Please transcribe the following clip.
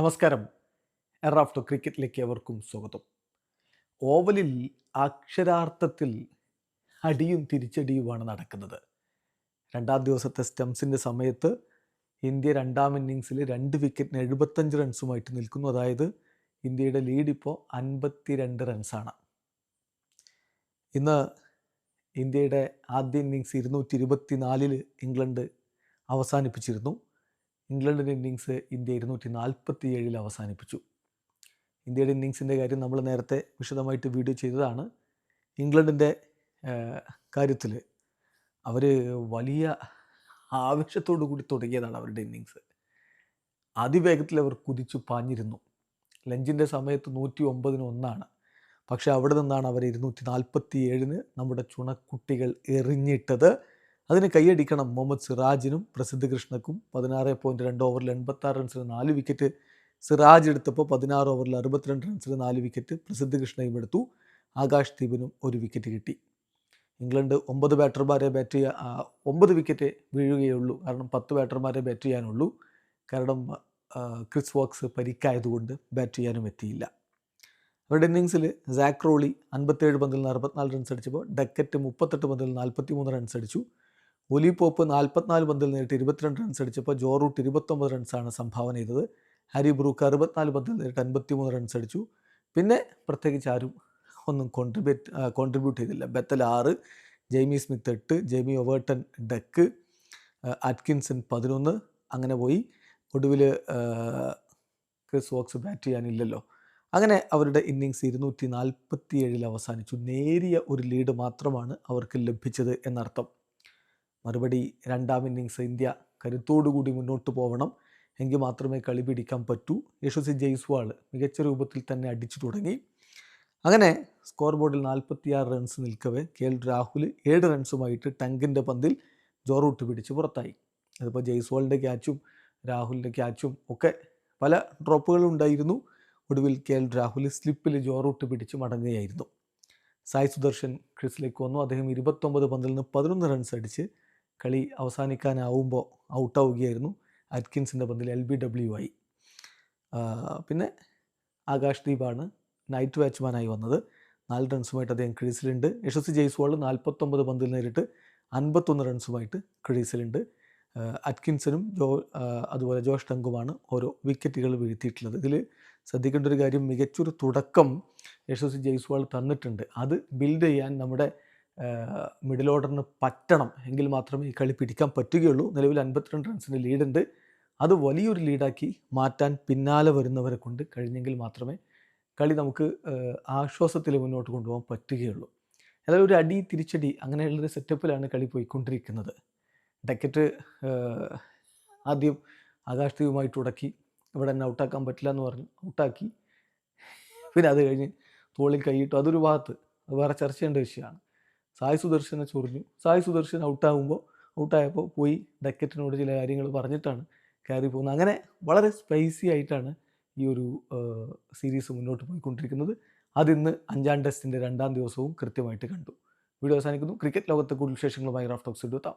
നമസ്കാരം. എറാഫ്റ്റോ ക്രിക്കറ്റിലേക്ക് എവർക്കും സ്വാഗതം. ഓവലിൽ അക്ഷരാർത്ഥത്തിൽ അടിയും തിരിച്ചടിയുമാണ് നടക്കുന്നത്. രണ്ടാം ദിവസത്തെ സ്റ്റംസിന്റെ സമയത്ത് ഇന്ത്യ രണ്ടാം ഇന്നിങ്സിൽ രണ്ട് വിക്കറ്റിന് എഴുപത്തഞ്ച് റൺസുമായിട്ട് നിൽക്കുന്നു. അതായത് ഇന്ത്യയുടെ ലീഡ് ഇപ്പോൾ അൻപത്തി രണ്ട് റൺസാണ്. ഇന്ന് ഇന്ത്യയുടെ ആദ്യ ഇന്നിങ്സ് ഇരുന്നൂറ്റി ഇരുപത്തി നാലിൽ ഇംഗ്ലണ്ട് അവസാനിപ്പിച്ചിരുന്നു. ഇംഗ്ലണ്ടിന്റെ ഇന്നിങ്സ് ഇന്ത്യ ഇരുന്നൂറ്റി നാൽപ്പത്തി ഏഴിൽ അവസാനിപ്പിച്ചു. ഇന്ത്യയുടെ ഇന്നിങ്സിന്റെ കാര്യം നമ്മൾ നേരത്തെ വിശദമായിട്ട് വീഡിയോ ചെയ്തതാണ്. ഇംഗ്ലണ്ടിന്റെ കാര്യത്തിൽ അവർ വലിയ ആവേശത്തോടു കൂടി തുടങ്ങിയതാണ് അവരുടെ ഇന്നിങ്സ്. അതിവേഗത്തിൽ അവർ കുതിച്ചു പാഞ്ഞിരുന്നു. ലഞ്ചിന്റെ സമയത്ത് നൂറ്റി ഒമ്പതിന് ഒന്നാണ്. പക്ഷേ അവിടെ നിന്നാണ് അവർ ഇരുന്നൂറ്റി നാൽപ്പത്തി ഏഴിന് നമ്മുടെ ചുണക്കുട്ടികൾ എറിഞ്ഞിട്ടത്. അതിന് കൈയടിക്കണം മുഹമ്മദ് സിറാജിനും പ്രസിദ്ധ കൃഷ്ണക്കും പതിനാറ് പോയിന്റ് രണ്ട് ഓവറിൽ എൺപത്താറ് റൺസിന് നാല് വിക്കറ്റ് സിറാജ് എടുത്തപ്പോൾ പതിനാറ് ഓവറിൽ അറുപത്തിരണ്ട് റൺസിന് നാല് വിക്കറ്റ് പ്രസിദ്ധ കൃഷ്ണയും എടുത്തു. ആകാശ് ദീപിനും ഒരു വിക്കറ്റ് കിട്ടി. ഇംഗ്ലണ്ട് ഒമ്പത് ബാറ്റർമാരെ ബാറ്റ് ചെയ്യാൻ ഒമ്പത് വിക്കറ്റ് വീഴുകയുള്ളൂ കാരണം പത്ത് ബാറ്റർമാരെ ബാറ്റ് ചെയ്യാനുള്ളൂ. കാരണം ക്രിസ് വോക്സ് പരിക്കായതുകൊണ്ട് ബാറ്റ് ചെയ്യാനും എത്തിയില്ല. അവരുടെ ഇന്നിങ്സിൽ സാക്രോളി അൻപത്തേഴ് പന്തിൽ നിന്ന് അറുപത്തിനാല് റൺസ് അടിച്ചപ്പോൾ ഡക്കറ്റ് മുപ്പത്തെട്ട് പന്തിൽ നാൽപ്പത്തി മൂന്ന് റൺസ് അടിച്ചു. ഒലി പോപ്പ് നാൽപ്പത്തിനാല് പന്തിൽ നേരിട്ട് ഇരുപത്തിരണ്ട് റൺസ് അടിച്ചപ്പോൾ ജോ റൂട്ട് ഇരുപത്തൊമ്പത് റൺസാണ് സംഭാവന ചെയ്തത്. ഹാരി ബ്രൂക്ക് അറുപത്തിനാല് പന്തിൽ നേരിട്ട് അൻപത്തി മൂന്ന് റൺസ് അടിച്ചു. പിന്നെ പ്രത്യേകിച്ച് ആരും ഒന്നും കോൺട്രിബ്യൂട്ട് കോൺട്രിബ്യൂട്ട് ചെയ്തില്ല. ബെത്തൽ ആറ് ജെയ്മി സ്മിത്ത് എട്ട് ജെയ്മി ഒവേർട്ടൺ ഡെക്ക് അറ്റ്കിൻസൺ പതിനൊന്ന്. അങ്ങനെ പോയി. ഒടുവിൽ ക്രിസ് വോക്സ് ബാറ്റ് ചെയ്യാനില്ലല്ലോ. അങ്ങനെ അവരുടെ ഇന്നിങ്സ് ഇരുന്നൂറ്റി നാൽപ്പത്തി ഏഴിൽ അവസാനിച്ചു. നേരിയ ഒരു ലീഡ് മാത്രമാണ് അവർക്ക് ലഭിച്ചത് എന്നർത്ഥം. മറുപടി രണ്ടാം ഇന്നിങ്സ് ഇന്ത്യ കരുത്തോടുകൂടി മുന്നോട്ട് പോകണം എങ്കിൽ മാത്രമേ കളി പിടിക്കാൻ പറ്റൂ. യശസ്വി ജയ്സ്വാൾ മികച്ച രൂപത്തിൽ തന്നെ അടിച്ചു തുടങ്ങി. അങ്ങനെ സ്കോർ ബോർഡിൽ നാൽപ്പത്തിയാറ് റൺസ് നിൽക്കവേ. കെ എൽ രാഹുൽ ഏഴ് റൺസുമായിട്ട് ടങ്കിന്റെ പന്തിൽ ജോറൂട്ട് പിടിച്ച് പുറത്തായി. അതിപ്പോൾ ജയ്സ്വാളിന്റെ ക്യാച്ചും രാഹുലിന്റെ ക്യാച്ചും ഒക്കെ പല ഡ്രോപ്പുകളും ഉണ്ടായിരുന്നു. ഒടുവിൽ കെ എൽ രാഹുൽ സ്ലിപ്പിൽ ജോറൂട്ട് പിടിച്ച് മടങ്ങുകയായിരുന്നു. സായ് സുദർശൻ ക്രിസിലേക്ക് വന്നു. അദ്ദേഹം ഇരുപത്തൊമ്പത് പന്തിൽ നിന്ന് പതിനൊന്ന് റൺസ് അടിച്ച് കളി അവസാനിക്കാനാവുമ്പോൾ ഔട്ടാവുകയായിരുന്നു അറ്റ്കിൻസിന്റെ പന്തിൽ എൽ ബി ഡബ്ല്യു ആയി. പിന്നെ ആകാശ് ദീപാണ് നൈറ്റ് വാച്ച്മാനായി വന്നത്. നാല് റൺസുമായിട്ട് അദ്ദേഹം ക്രീസിലുണ്ട്. യശസ്വി ജയ്സ്വാൾ നാൽപ്പത്തൊമ്പത് പന്തിൽ നേരിട്ട് അൻപത്തൊന്ന് റൺസുമായിട്ട് ക്രീസിലുണ്ട്. അറ്റ്കിൻസനും ജോ അതുപോലെ ജോഷ് ടങ്കുമാണ് ഓരോ വിക്കറ്റുകൾ വീഴ്ത്തിയിട്ടുള്ളത്. ഇതിൽ ശ്രദ്ധിക്കേണ്ട ഒരു കാര്യം മികച്ചൊരു തുടക്കം യശസ്വി ജയ്സ്വാൾ തന്നിട്ടുണ്ട്. അത് ബിൽഡ് ചെയ്യാൻ നമ്മുടെ മിഡിൽ ഓർഡറിന് പറ്റണം എങ്കിൽ മാത്രമേ ഈ കളി പിടിക്കാൻ പറ്റുകയുള്ളൂ. നിലവിൽ അൻപത്തിരണ്ട് റൺസിന്റെ ലീഡുണ്ട് അത് വലിയൊരു ലീഡാക്കി മാറ്റാൻ പിന്നാലെ വരുന്നവരെ കൊണ്ട് കഴിഞ്ഞെങ്കിൽ മാത്രമേ കളി നമുക്ക് ആശ്വാസത്തിൽ മുന്നോട്ട് കൊണ്ടുപോകാൻ പറ്റുകയുള്ളൂ. അതായത് ഒരു അടി തിരിച്ചടി അങ്ങനെയുള്ളൊരു സെറ്റപ്പിലാണ് കളി പോയിക്കൊണ്ടിരിക്കുന്നത്. ഡക്കറ്റ് ആദ്യം ആകാശ് ദീപുമായിട്ട് ഉടക്കി ഇവിടെ എന്നെ ഔട്ടാക്കാൻ പറ്റില്ല എന്ന് പറഞ്ഞു ഔട്ടാക്കി. പിന്നെ അത് കഴിഞ്ഞ് തോളിൽ കൈയിട്ടു അതൊരു ഭാഗത്ത്. വേറെ ചർച്ച ചെയ്യേണ്ട വിഷയമാണ്. സായ് സുദർശനെ ചൊറിഞ്ഞു. സായ് സുദർശൻ ഔട്ടാകുമ്പോൾ ഔട്ടായപ്പോൾ പോയി ഡക്കറ്റിനോട് ചില കാര്യങ്ങൾ പറഞ്ഞിട്ടാണ് കയറി പോകുന്നത്. അങ്ങനെ വളരെ സ്പൈസി ആയിട്ടാണ് ഈ ഒരു സീരീസ് മുന്നോട്ട് പോയിക്കൊണ്ടിരിക്കുന്നത്. അതിന്ന് അഞ്ചാം ടെസ്റ്റിന്റെ രണ്ടാം ദിവസവും കൃത്യമായിട്ട് കണ്ടു. വീഡിയോ അവസാനിക്കുന്നു. ക്രിക്കറ്റ് ലോകത്തെ കൂടുതൽ വിശേഷങ്ങളുമായി റാഫ് ടോക്സ് എടുത്താം